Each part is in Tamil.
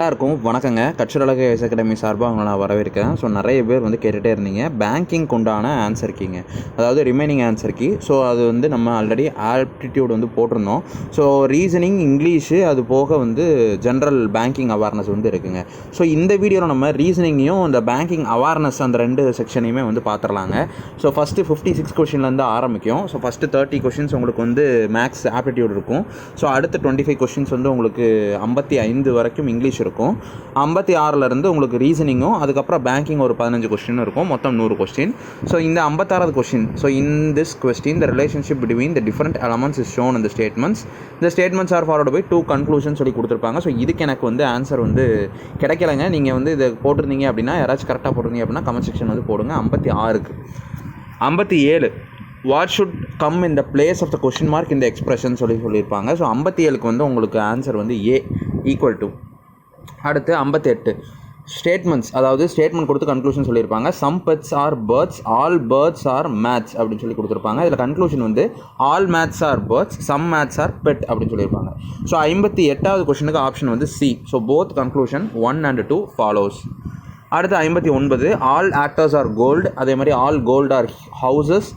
எல்லாருக்கும் வணக்கங்க. கட்சியலக எஸ் அகாடமி சார்பாக அவங்கள நான் வரவேற்கிறேன். ஸோ நிறைய பேர் வந்து கேட்டுகிட்டே இருந்தீங்க. பேங்கிங் உண்டான ஆன்சர் கீங்க. அதாவது ரிமைனிங் ஆன்சர் கீ. ஸோ அது வந்து நம்ம ஆல்ரெடி ஆப்டிடியூட் வந்து போட்டிருந்தோம். ஸோ ரீசனிங் இங்கிலீஷு அது போக வந்து ஜென்ரல் பேங்கிங் அவேர்னஸ் வந்து இருக்குங்க. ஸோ இந்த வீடியோவில் நம்ம ரீசனிங்கையும் இந்த பேங்கிங் அவேர்னஸ் அந்த ரெண்டு செக்ஷனையுமே வந்து பார்த்துடலாங்க ஸோ ஃபஸ்ட்டு ஃபிஃப்டி சிக்ஸ் கொஷின்லேருந்து ஆரம்பிக்கும். ஸோ ஃபஸ்ட்டு தேர்ட்டி கொஷின்ஸ் உங்களுக்கு வந்து மேக்ஸ் ஆப்டிடியூட் இருக்கும். ஸோ அடுத்த டுவெண்ட்டி ஃபைவ் கொஷின்ஸ் வந்து உங்களுக்கு ஐம்பத்தி ஐந்து வரைக்கும் இங்கிலீஷ் இருக்கும். இருக்கும். ஐம்பத்தி ஆறிலிருந்து உங்களுக்கு ரீசனிங்கும் அதுக்கப்புறம் பேங்கிங் ஒரு பதினஞ்சு கொஸ்டின் இருக்கும். மொத்தம் நூறு கொஸ்டின் ஸோ இந்த ஐம்பத்தாறாவது question so in this question the relationship between the different elements is shown இந்த ஸ்டேட்மெண்ட்ஸ் இந்த statements are forward by two conclusion சொல்லி கொடுத்துருப்பாங்க. ஸோ இதுக்கு எனக்கு வந்து ஆன்சர் வந்து கிடைக்கலங்க. நீங்கள் வந்து இதை போட்டிருந்தீங்க அப்படின்னா யாராச்சும் கரெக்டாக போட்டிருந்தீங்க அப்படின்னா கமெண்ட் செக்ஷன் வந்து போடுங்க. ஐம்பத்தி ஆறுக்கு. ஐம்பத்தி ஏழு. வாட் ஷுட் கம் இந்த place of the question mark இந்த எக்ஸ்பிரஷன் சொல்லி சொல்லியிருப்பாங்க. ஸோ ஐம்பத்தி ஏழுக்கு வந்து உங்களுக்கு ஆன்சர் வந்து ஏ ஈக்குவல் டு அடுத்து ஐம்பத்தெட்டு. ஸ்டேட்மெண்ட்ஸ் அதாவது ஸ்டேட்மெண்ட் கொடுத்து கன்க்ளூஷன் சொல்லியிருப்பாங்க. Some bets are birds all birds are match அப்படின்னு சொல்லி கொடுத்துருப்பாங்க. இதில் கன்க்ளூஷன் வந்து all mats are birds some mats are bet அப்படின்னு சொல்லியிருப்பாங்க. ஸோ ஐம்பத்தி எட்டாவது கொஷனுக்கு ஆப்ஷன் வந்து C so both conclusion one and two follows அடுத்து ஐம்பத்தி ஒன்பது ஆல் ஆக்டர்ஸ் ஆர் கோல்டு அதே மாதிரி ஆல் கோல்டு ஆர் ஹவுசஸ்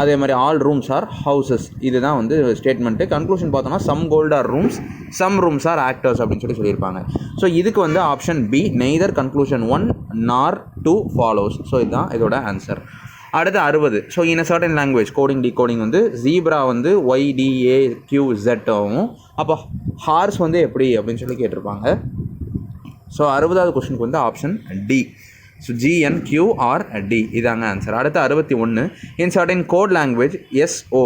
அதே மாதிரி ஆல் ரூம்ஸ் ஆர் ஹவுசஸ் இதுதான் வந்து ஸ்டேட்மெண்ட்டு கன்க்ளூஷன் பார்த்தோம்னா some gold are rooms some rooms are actors அப்படின்னு சொல்லி சொல்லியிருப்பாங்க. ஸோ இதுக்கு வந்து option B neither conclusion one nor two follows so இதுதான் இதோட ஆன்சர் அடுத்து அறுபது. So in certain language coding decoding வந்து ஜீப்ரா வந்து ஒய்டிஏ கியூ ஜெட் ஆகும் அப்போ ஹார்ஸ் வந்து எப்படி அப்படின்னு சொல்லி கேட்டிருப்பாங்க. ஸோ அறுபதாவது கொஷினுக்கு வந்து option D so GN QR D இதாங்க ஆன்சர் அடுத்து அறுபத்தி ஒன்று in certain code language SO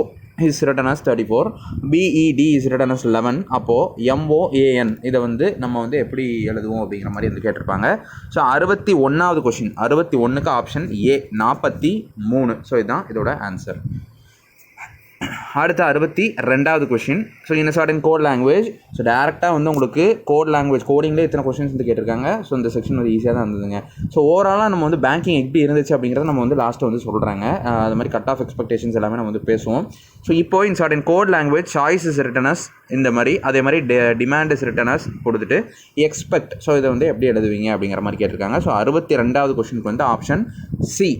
is written as thirty four BED is written as eleven அப்போது எம்ஓஏஎன் இதை வந்து நம்ம வந்து எப்படி எழுதுவோம் அப்படிங்கிற மாதிரி வந்து கேட்டிருப்பாங்க. ஸோ அறுபத்தி ஒன்றாவது கொஷின் அறுபத்தி ஒன்றுக்கு ஆப்ஷன் ஏ நாற்பத்தி மூணு. ஸோ இதுதான் இதோட ஆன்சர் அடுத்த அறுபத்தி ரெண்டாவது கொஷின் ஸோ இந்த சர்டன் கோட் லாங்குவேஜ் ஸோ டேரெக்டாக வந்து உங்களுக்கு கோட் லாங்குவேஜ் கோடிங்லேயே இத்தனை கொஷின்ஸ் வந்து கேட்டிருக்காங்க. ஸோ இந்த செக்ஷன் வந்து ஈஸியாக தான் இருந்ததுங்க. ஸோ ஓவராலாக நம்ம வந்து பேங்கிங் எப்படி இருந்துச்சு அப்படிங்கிறத நம்ம வந்து லாஸ்ட்டு வந்து சொல்கிறாங்க அது மாதிரி கட் ஆஃப் எக்ஸ்பெக்டேஷன்ஸ் எல்லாமே நம்ம வந்து பேசுவோம். ஸோ இப்போ in certain code language choice is written as இந்த மாதிரி அதே மாதிரி டிமாண்ட் இஸ் ரிட்டனஸ் கொடுத்துட்டு எக்ஸ்பெக்ட் ஸோ இதை வந்து எப்படி எழுதுவீங்க அப்படிங்கிற மாதிரி கேட்டிருக்காங்க. ஸோ அறுபத்தி ரெண்டாவது கொஷினுக்கு வந்து ஆப்ஷன் சி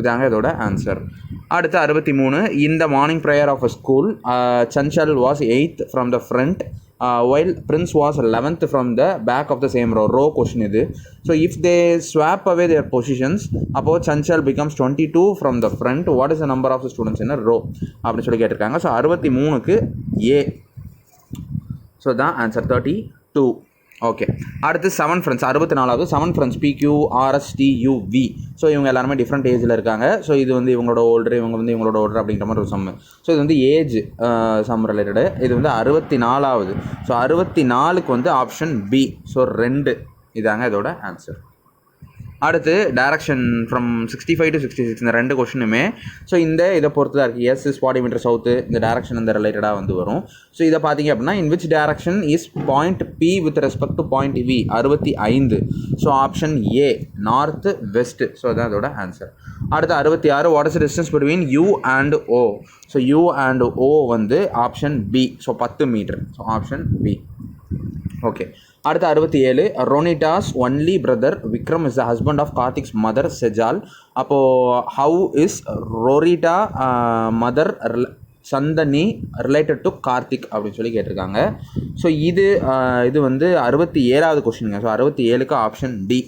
இதாங்க இதோட ஆன்சர் அடுத்து அறுபத்தி மூணு இந்த morning prayer of a school Sanchal was eighth from the front while Prince was eleventh from the back of the same row row question இது. So if they swap away their positions அப்போது Sanchal becomes twenty two from the front what is the number of students என்ன ரோ அப்படின்னு சொல்லி கேட்டிருக்காங்க. ஸோ அறுபத்தி மூணுக்கு ஏ ஸோ தான் ஆன்சர் தேர்ட்டி டூ ஓகே அடுத்து செவன் ஃப்ரெண்ட்ஸ் அறுபத்தி நாலாவது seven friends P Q R S T U V so இவங்க எல்லாருமே டிஃப்ரெண்ட் ஏஜில் இருக்காங்க. ஸோ இது வந்து இவங்களோட ஓல்டர் இவங்க வந்து இவங்களோட ஓல்டர் அப்படின்ற மாதிரி ஒரு சம்மு ஸோ இது வந்து ஏஜ் சம் ரிலேட்டடு இது வந்து அறுபத்தி நாலாவது ஸோ அறுபத்தி நாலுக்கு வந்து ஆப்ஷன் பி ஸோ ரெண்டு. இதாங்க இதோட ஆன்சர் அடுத்து direction from sixty five to sixty six இந்த ரெண்டு கொஷினுமே ஸோ இந்த இதை பொறுத்து தான் இருக்குது S is forty metre south இந்த டேரக்ஷன் இந்த ரிலேட்டடாக வந்து வரும். ஸோ இதை பார்த்தீங்க அப்படின்னா in which direction is point P with respect to point V அறுபத்தி ஐந்து. So option A north west so அதான் அதோட ஆன்சர் அடுத்து அறுபத்தி ஆறு what is distance between U and O so U and O வந்து ஆப்ஷன் பி ஸோ பத்து metre so option B okay அடுத்து அறுபத்தி ஏழு Ronita's only brother Vikram is the husband of Karthik's mother Sejal அப்போது how is Ronita mother Chandni related to Karthik அப்படின்னு சொல்லி கேட்டிருக்காங்க. ஸோ இது uh, இது வந்து அறுபத்தி ஏழாவது கொஸ்டினுங்க ஸோ அறுபத்தி ஏழுக்கு option D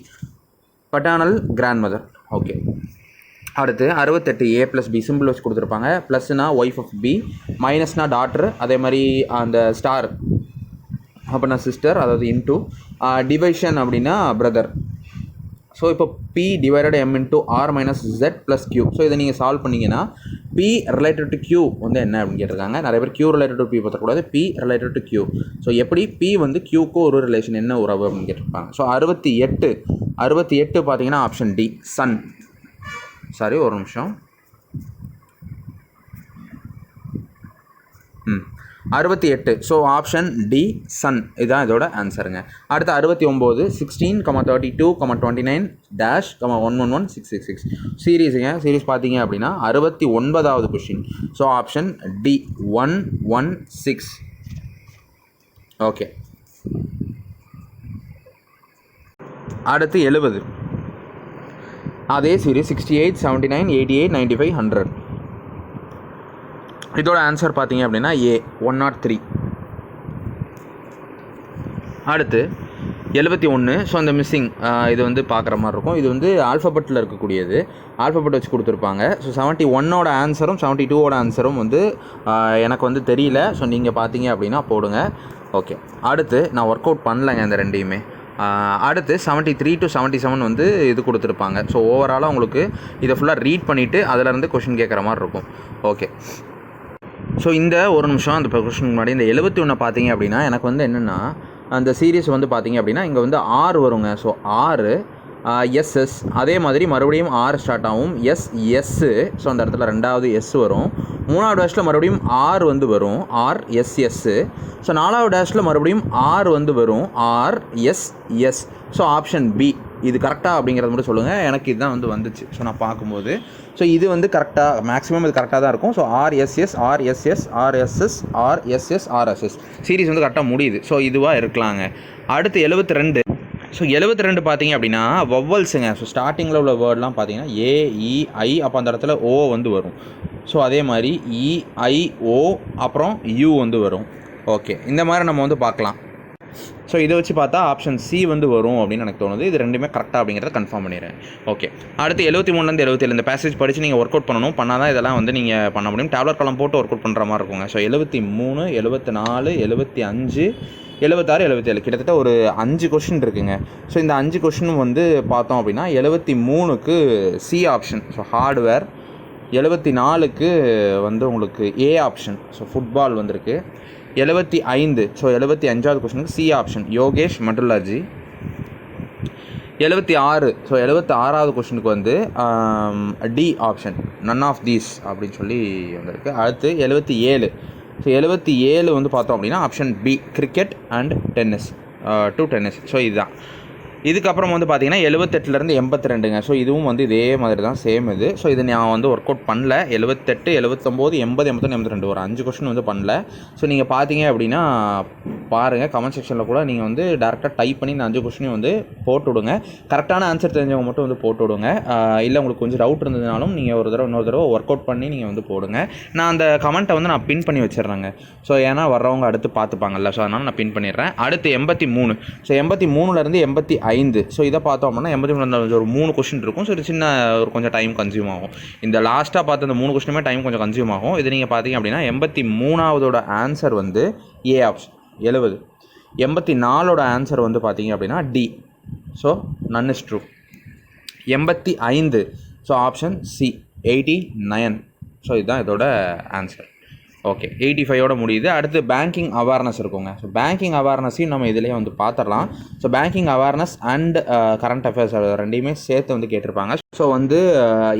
paternal grand mother okay அடுத்து அறுபத்தெட்டு ஏ ப்ளஸ் பி சிம்பிள் வச்சு கொடுத்துருப்பாங்க. ப்ளஸ்னா ஒய்ஃப் ஆஃப் பி மைனஸ்னா டாட்ரு அதே மாதிரி அந்த ஸ்டார் அப்படின்னா சிஸ்டர் அதாவது இன்டூ டிவைஷன் அப்படின்னா பிரதர் ஸோ இப்போ B divided M into R minus Z plus Q so இதை நீங்கள் சால்வ் பண்ணிங்கன்னா பி ரிலேட்டட் டு கியூ வந்து என்ன அப்படின்னு கேட்டிருக்காங்க. நிறைய பேர் Q related to P பார்த்தக்கூடாது P related to Q so எப்படி பி வந்து கியூக்கு ஒரு ரிலேஷன் என்ன உறவு அப்படின்னு கேட்டிருப்பாங்க. ஸோ அறுபத்தி எட்டு அறுபத்தி எட்டு பார்த்தீங்கன்னா ஆப்ஷன் டி சன் சாரி ஒரு நிமிஷம். ம். அறுபத்தி எட்டு. ஸோ ஆப்ஷன் டி சன் இதுதான் இதோட ஆன்சருங்க அடுத்து அறுபத்தி ஒம்பது sixteen comma thirty two comma twenty nine dash comma one one one six six six சீரீஸுங்க series பார்த்தீங்க அப்படின்னா அறுபத்தி ஒன்பதாவது question so option D one one six okay அடுத்து எழுபது. அதே series sixty eight seventy nine eighty eight ninety five hundred இதோட ஆன்சர் பார்த்தீங்க அப்படின்னா ஏ ஒன் நாட் த்ரீ அடுத்து எழுபத்தி ஒன்று ஸோ அந்த மிஸ்ஸிங் இது வந்து பார்க்குற மாதிரி இருக்கும். இது வந்து ஆல்ஃபபெட்டில் இருக்கக்கூடியது. ஆல்ஃபபெட் வச்சு கொடுத்துருப்பாங்க. ஸோ செவன்ட்டி ஒன்னோட ஆன்சரும் செவன்ட்டி டூவோட ஆன்சரும் வந்து எனக்கு வந்து தெரியல. ஸோ நீங்கள் பார்த்தீங்க அப்படின்னா போடுங்க. ஓகே அடுத்து நான் ஒர்க் அவுட் பண்ணலைங்க இந்த ரெண்டையுமே. அடுத்து seventy three to seventy seven வந்து இது கொடுத்துருப்பாங்க. ஸோ ஓவராலாக உங்களுக்கு இதை ஃபுல்லாக ரீட் பண்ணிவிட்டு அதிலேருந்து கொஷின் கேட்குற மாதிரி இருக்கும். ஓகே ஸோ இந்த ஒரு நிமிஷம் அந்த கொஸ்டின் முன்னாடி இந்த எழுபத்தி ஒன்று பார்த்தீங்க அப்படின்னா எனக்கு வந்து என்னென்னா அந்த சீரீஸ் வந்து பார்த்தீங்க அப்படின்னா இங்கே வந்து ஆறு வருங்க. ஸோ ஆறு எஸ்எஸ் அதே மாதிரி மறுபடியும் ஆறு ஸ்டார்ட் ஆகும். எஸ் எஸ்ஸு ஸோ அந்த இடத்துல ரெண்டாவது எஸ் வரும். மூணாவது டேஷில் மறுபடியும் ஆர் வந்து வரும். ஆர் எஸ் எஸ்ஸு ஸோ நாலாவது டேஷில் மறுபடியும் ஆர் வந்து வரும். R S S so option B இது கரெக்டாக அப்படிங்கிறத மட்டும் சொல்லுங்கள் எனக்கு இதுதான் வந்து வந்துச்சு. ஸோ நான் பார்க்கும்போது. ஸோ இது வந்து கரெக்டாக மேக்ஸிமம் இது கரெக்டாக தான் இருக்கும். So RSS RSS RSS RSS RSS series வந்து கரெக்டாக முடியுது. ஸோ இதுவாக இருக்கலாங்க. அடுத்து எழுபத்தி ரெண்டு ஸோ எழுபத்தி ரெண்டு பார்த்தீங்க அப்படின்னா வவ்வல்ஸுங்க ஸோ ஸ்டார்டிங்கில் உள்ள வேர்ட்லாம் பார்த்தீங்கன்னா ஏஇஐ e, அப்போ அந்த இடத்துல ஓ வந்து வரும். ஸோ அதே மாதிரி e, இஐஓ அப்புறம் யூ வந்து வரும். ஓகே இந்த மாதிரி நம்ம வந்து பார்க்கலாம். ஸோ இதை வச்சு பார்த்தா ஆப்ஷன் சி வந்து வரும் அப்படின்னு எனக்கு தோணுது. இது ரெண்டுமே கரெக்டாக அப்படிங்கிறத கன்ஃபார்ம் பண்ணிடுறேன். ஓகே அடுத்து எழுபத்தி மூணுலேருந்து எழுபத்தேழு இந்த பேசேஜ் படித்து நீங்கள் ஒர்க் அவுட் பண்ணணும். பண்ணால் தான் இதெல்லாம் வந்து நீங்கள் பண்ண முடியும். டேப்லெட் காலம் போட்டு ஒர்க் அவுட் பண்ணுற மாதிரி இருக்குங்க. ஸோ எழுபத்தி மூணு எழுபத்தி நாலு எழுபத்தி அஞ்சு எழுபத்தாறு எழுபத்தேழு கிட்டத்தட்ட ஒரு அஞ்சு கொஷின் இருக்குங்க. ஸோ இந்த அஞ்சு கொஷினும் வந்து பார்த்தோம் அப்படின்னா எழுபத்தி மூணுக்கு சி ஆப்ஷன் ஸோ ஹார்ட்வேர் எழுபத்தி நாலுக்கு வந்து உங்களுக்கு ஏ ஆப்ஷன் ஸோ ஃபுட்பால் வந்திருக்கு. எழுபத்தி ஐந்து ஸோ எழுபத்தி அஞ்சாவது கொஸ்டினுக்கு சி ஆப்ஷன் யோகேஷ் மண்டலாஜி. எழுபத்தி ஆறு ஸோ எழுபத்தி ஆறாவது கொஸ்டினுக்கு வந்து D option none of these அப்படின்னு சொல்லி வந்திருக்கு. அடுத்து எழுபத்தி ஏழு. ஸோ எழுபத்தி ஏழு வந்து பார்த்தோம் அப்படின்னா option B cricket and tennis to tennis so இதுதான். இதுக்கப்புறம் வந்து பார்த்தீங்கன்னா எழுபத்தெட்டுலேருந்து எண்பத்தி ரெண்டுங்க ஸோ இதுவும் வந்து இதே மாதிரி தான் சேம் இது. ஸோ இது நான் வந்து ஒர்க் அவுட் பண்ணல. எழுபத்தெட்டு எழுபத்தொம்போது எண்பது எண்பத்தொன்று எண்பத்தி ரெண்டு ஒரு அஞ்சு கொஸ்டின் வந்து பண்ணல. ஸோ நீங்கள் பார்த்தீங்க அப்படின்னா பாருங்கள் கமெண்ட் செக்ஷனில் கூட நீங்கள் வந்து டேரெக்டாக டைப் பண்ணி இந்த அஞ்சு கொஸ்டினையும் வந்து போட்டு விடுங்க. கரெக்டான ஆன்சர் தெரிஞ்சவங்க மட்டும் வந்து போட்டு விடுங்க. இல்லை உங்களுக்கு கொஞ்சம் டவுட் இருந்ததுனாலும் நீங்கள் ஒரு தடவை இன்னொரு தடவை ஒர்க் அவுட் பண்ணி நீங்கள் வந்து போடுங்க. நான் அந்த கமெண்ட்டை வந்து நான் பின் பண்ணி வச்சிடுறேங்க. ஸோ ஏன்னா வர்றவங்க அடுத்து பார்த்துப்பாங்கல்ல. ஸோ அதனால் நான் பின் பண்ணிடுறேன். அடுத்து எண்பத்தி மூணு. ஸோ எண்பத்தி மூணுலேருந்து எண்பத்தி ஐந்து. ஸோ இதை பார்த்தோம் அப்படின்னா எண்பத்தி மூணு ஒரு மூணு கொஸ்டின் இருக்கும். ஸோ இது சின்ன ஒரு கொஞ்சம் டைம் கன்சியூம் ஆகும். இந்த லாஸ்ட்டாக பார்த்த அந்த மூணு கொஸ்டினுமே டைம் கொஞ்சம் கன்சியூம் ஆகும். இது நீங்கள் பார்த்தீங்க அப்படின்னா எண்பத்தி மூணாவதோட ஆன்சர் வந்து ஏ ஆப்ஷன் எழுபது எண்பத்தி நாலோட ஆன்சர் வந்து பார்த்தீங்க அப்படின்னா D so none is true எண்பத்தி ஐந்து. So option C eighty nine so இதுதான் இதோட ஆன்சர் ஓகே எயிட்டி ஃபைவோட முடியுது. அடுத்து பேங்கிங் அவேர்னஸ் இருக்குங்க. ஸோ பேங்கிங் அவேர்னஸையும் நம்ம இதிலே வந்து பார்த்துடலாம் so banking awareness and current affairs ரெண்டையுமே சேர்த்து வந்து கேட்டிருப்பாங்க. ஸோ வந்து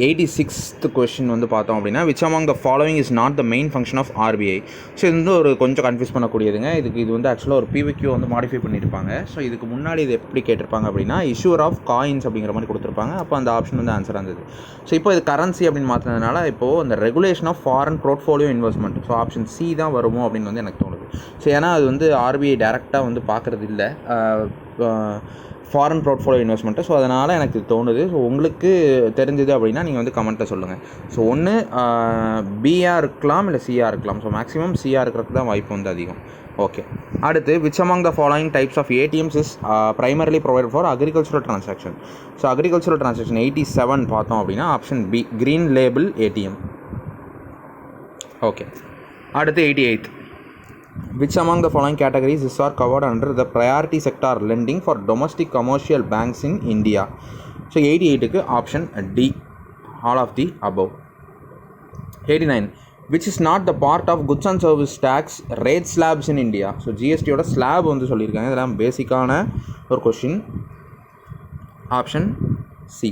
எயிட்டி சிக்ஸ்த் கொஷின் வந்து பார்த்தோம் அப்படின்னா which among the following is not the main function of RBI so இது வந்து ஒரு கொஞ்சம் கன்ஃபியூஸ் பண்ணக்கூடியதுங்க. இதுக்கு இது வந்து ஆக்சுவலாக ஒரு பிவிக்யூ வந்து மாடிஃபை பண்ணியிருப்பாங்க. ஸோ இதுக்கு முன்னாடி இது எப்படி கேட்டிருப்பாங்க அப்படின்னா இஷ்யூர் ஆஃப் காயின்ஸ் அப்படிங்கிற மாதிரி கொடுத்துருப்பாங்க. அப்போ அந்த ஆப்ஷன் வந்து ஆன்சர் இருந்தது. ஸோ இப்போ இது கரன்சி அப்படின்னு மாற்றினதுனால இப்போது அந்த regulation of foreign portfolio investment so option C தான் வருமோ அப்படின்னு வந்து எனக்கு தோணுது. ஸோ ஏன்னா அது வந்து ஆர்பிஐ டேரெக்டாக வந்து பார்க்குறது இல்லை. ஃபாரின் போர்ட்ஃபோலியோ இன்வெஸ்ட்மெண்ட்டு ஸோ அதனால் எனக்கு தோணுது. ஸோ உங்களுக்கு தெரிஞ்சது அப்படின்னா நீங்கள் வந்து கமெண்ட்டை சொல்லுங்கள் ஸோ ஒன்று பிஆர் இருக்கலாம் இல்லை சிஆ இருக்கலாம். ஸோ மேக்ஸிமம் சிஆர் இருக்கிறதுக்கு தான் வாய்ப்பு வந்து அதிகம். ஓகே அடுத்து which among the following types of ATMs is primarily provide for agricultural transaction? So agricultural transaction eighty seven பார்த்தோம் அப்படின்னா option B green label ATM okay அடுத்து eighty eight which among the following categories is are covered under the priority sector lending for domestic commercial banks in India so eighty எயிட்டுக்கு option D all of the above eighty nine which is not the part of goods and service tax rate slabs in India so ஜிஎஸ்டியோட slab வந்து சொல்லியிருக்காங்க இதெல்லாம் பேசிக்கான ஒரு கொஷின் ஆப்ஷன் சி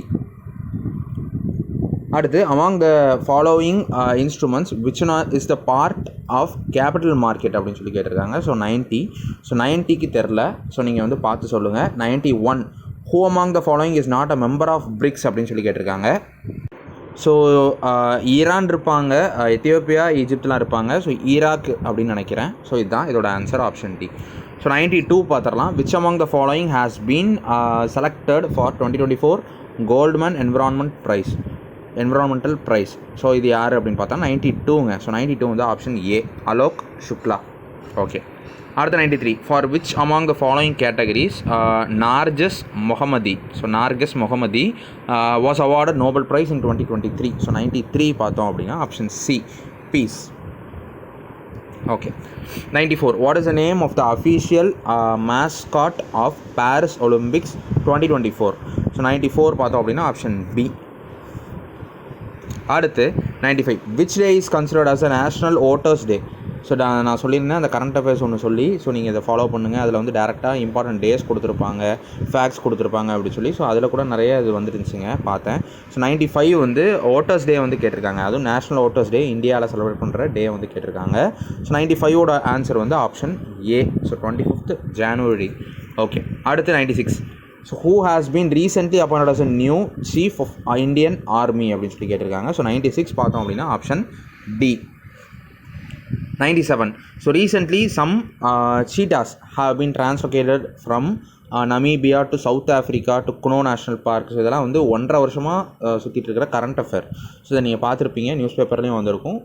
அடுத்து among the following instruments which is the part of capital market அப்படின்னு சொல்லி கேட்டிருக்காங்க. ஸோ நைன்ட்டி ஸோ நைன்ட்டிக்கு தெரில ஸோ நீங்கள் வந்து பார்த்து சொல்லுங்கள் ninety one who among the following is not a member of BRICS அப்படின்னு சொல்லி கேட்டிருக்காங்க. ஸோ uh, ஈரான் இருப்பாங்க. Uh, எத்தியோப்பியா ஈஜிப்ட்லாம் இருப்பாங்க. ஸோ ஈராக் அப்படின்னு நினைக்கிறேன். ஸோ இதுதான் இதோட answer option D so ninety two பார்த்துடலாம். Which among the following has been selected for twenty twenty four Goldman environment prize environmental prize so இது யார் அப்படின்னு பார்த்தா நைன்ட்டி டூங்க ஸோ நைன்ட்டி டூ வந்து option A Alok Shukla okay அடுத்த ninety three for which among the following categories Narges Mohammadi so Narges Mohammadi was awarded Nobel prize in twenty twenty three so ninety three பார்த்தோம் அப்படின்னா option C peace okay ninety four what is the name of the official mascot of Paris Olympics twenty twenty four so ninety four பார்த்தோம் அப்படின்னா ஆப்ஷன் பி அடுத்து ninety five which day is considered as a national voters day so நான் சொல்லியிருந்தேன் அந்த கரண்ட் அஃபேர்ஸ் ஒன்று சொல்லி ஸோ நீங்கள் இதை ஃபாலோ பண்ணுங்கள் அதில் வந்து டேரெக்டாக இம்பார்ட்டன்ட் டேஸ் கொடுத்துருப்பாங்க ஃபேக்ஸ் கொடுத்துருப்பாங்க அப்படின்னு சொல்லி ஸோ அதில் கூட நிறைய இது வந்துருந்துச்சுங்க பார்த்தேன். ஸோ நைன்ட்டி ஃபைவ் வந்து ஓட்டர்ஸ் டே வந்து கேட்டிருக்காங்க. அதுவும் நேஷனல் ஓட்டர்ஸ் டே இந்தியாவில் செலிப்ரேட் பண்ணுற டே வந்து கேட்டிருக்காங்க. ஸோ நைன்ட்டி ஃபைவோட ஆன்சர் வந்து option A so twenty fifth January okay அடுத்து ninety six so who has been recently appoint as a new chief of Indian army அப்படின்னு சொல்லி கேட்டிருக்காங்க. ஸோ நைன்ட்டி சிக்ஸ் பார்த்தோம் அப்படின்னா option D ninety seven so recently some cheetahs have been translocated from Namibia to South Africa to Kuno national park இதெல்லாம் வந்து ஒன்றரை வருஷமாக சுற்றிட்டு இருக்கிற கரண்ட் அஃபேர் ஸோ இதை நீங்கள் பார்த்துருப்பீங்க நியூஸ் பேப்பர்லேயும் வந்திருக்கும்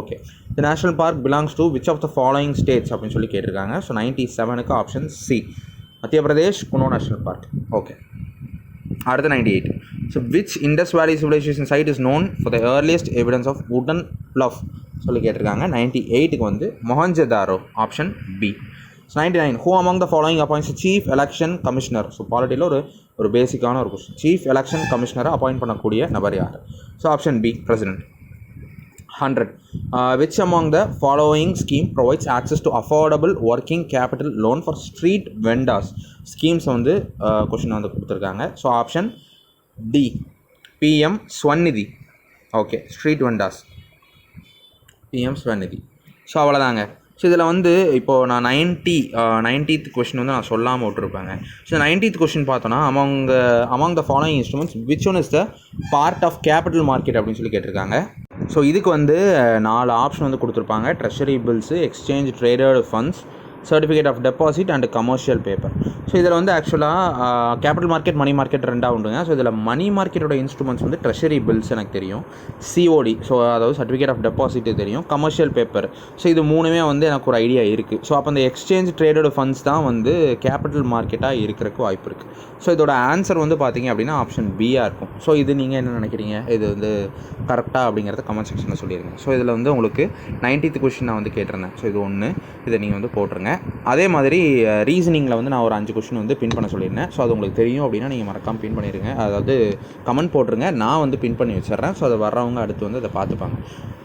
okay the national park belongs to which of the following states அப்படின்னு சொல்லி கேட்டிருக்காங்க. ஸோ நைன்ட்டி செவனுக்கு option C Madhya Pradesh Kuno national park. Okay அடுத்து ninety eight so which Indus valley civilization site is known for the earliest evidence of உடன் ப்ளஃப் சொல்லி கேட்டிருக்காங்க. நைன்டி எயிட்டுக்கு வந்து Mohenjodaro option B so ninety nine who among the following appoints chief election commissioner so பாலிட்டியில் ஒரு ஒரு பேசிக்கான ஒரு கொஸ்டின் சீஃப் எலெக்ஷன் கமிஷனரை அப்பாயிண்ட் பண்ணக்கூடிய நபர் யார்? So option B president hundred which among the following scheme provides access to affordable working capital loan for street vendors schemes வந்து கொஷின் வந்து கொடுத்துருக்காங்க. So option D PM Svanidhi okay street vendors PM Svanidhi so அவ்வளோதாங்க ஸோ இதில் வந்து இப்போது நான் நைன்ட்டி நைன்டீத் கொஷின் வந்து நான் சொல்லாமல் விட்டுருப்பேங்க. ஸோ நைன்டீத் கொஷின் பார்த்தோன்னா among among the following instruments which one is the part of capital market அப்படின்னு சொல்லி கேட்டிருக்காங்க. ஸோ இதுக்கு வந்து நாலு ஆப்ஷன் வந்து கொடுத்துருப்பாங்க. Treasury bills exchange traded funds certificate of deposit and commercial paper so இதில் வந்து ஆக்சுவலாக கேபிட்டல் மார்க்கெட் மணி மார்க்கெட் ரெண்டாக உண்டுங்க. ஸோ இதில் மணி மார்க்கெட்டோட இன்ஸ்ட்ருமெண்ட்ஸ் வந்து ட்ரெஷரி பில்ஸ் எனக்கு தெரியும். சிஓடி ஸோ அதாவது சர்டிஃபிகேட் ஆஃப் டெபாசிட் தெரியும். கமர்ஷியல் பேப்பர் ஸோ இது மூணுமே வந்து எனக்கு ஒரு ஐடியா இருக்குது ஸோ அப்போ அந்த எக்ஸ்சேஞ்ச் ட்ரேடட் ஃபண்ட்ஸ் தான் வந்து கேபிட்டல் மார்க்கெட்டாக இருக்கிறதுக்கு வாய்ப்பு இருக்குது ஸோ இதோட ஆன்சர் வந்து பார்த்தீங்க அப்படின்னா ஆப்ஷன் பியாக இருக்கும். ஸோ இது நீங்கள் என்ன நினைக்கிறீங்க? இது வந்து கரெக்டாக அப்படிங்கிறத கமெண்ட் செக்ஷனில் சொல்லிடுங்க ஸோ இதில் வந்து உங்களுக்கு நைன்டீத் கொஷின் நான் வந்து கேட்டிருந்தேன். ஸோ இது ஒன்று இதை நீங்கள் வந்து போட்டுருங்க. அதே மாதிரி ரீசனிங்கில் வந்து நான் ஒரு அஞ்சு கொஷின் வந்து பின் பண்ண சொல்லியிருந்தேன். ஸோ அது உங்களுக்கு தெரியும் அப்படின்னா நீங்கள் மறக்காமல் பின் பண்ணிடுங்க அதாவது கமெண்ட் போட்டுருங்க. நான் வந்து பின் பண்ணி வச்சிடுறேன். ஸோ அதை வர்றவங்க அடுத்து வந்து அதை பார்த்துப்பாங்க.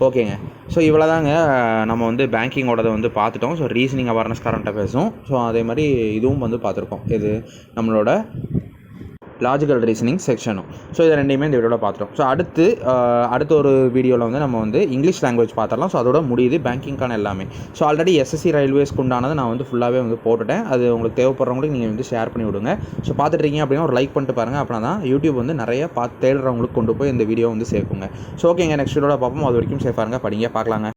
ஓகேங்க ஸோ இவ்வளோ தாங்க நம்ம வந்து பேங்கிங்கோடதை வந்து பார்த்துட்டோம். ஸோ ரீசனிங் அவேர்னஸ் கரண்ட்டாக பேசும். ஸோ அதே மாதிரி இதுவும் வந்து பார்த்துருக்கோம். இது நம்மளோட லாஜிக்கல் ரீசனிங் செக்ஷனும் ஸோ இதை ரெண்டையுமே இந்த வீடியோவில் பார்த்துட்டோம். ஸோ அடுத்து அடுத்த ஒரு வீடியோவில் வந்து நம்ம வந்து இங்கிலீஷ் லாங்குவேஜ் பார்த்துடலாம். ஸோ அதோட முடியுது பேங்கிங்கான எல்லாமே. ஸோ ஆல்ரெடி எஸ்எஸ்சி ரயில்வேஸ்க்கு உண்டானது நான் வந்து ஃபுல்லாகவே வந்து போட்டுட்டேன். அது உங்களுக்கு தேவைப்படுறவங்களுக்கு நீங்கள் வந்து ஷேர் பண்ணி விடுங்க. ஸோ பார்த்துட்டு இருக்கீங்க அப்படின்னா ஒரு லைக் பண்ணிட்டு பாருங்கள் அப்படின்னா தான் யூடியூப் வந்து நிறைய பார்த்து தேடுறவங்களுக்கு கொண்டு போய் இந்த வீடியோ வந்து சேர்க்குங்க. ஸோ ஓகேங்க நெக்ஸ்ட் வீடியோட பார்ப்போம். அது வரைக்கும் சேஃபாக இருங்க. படிங்க பார்க்கலாங்க.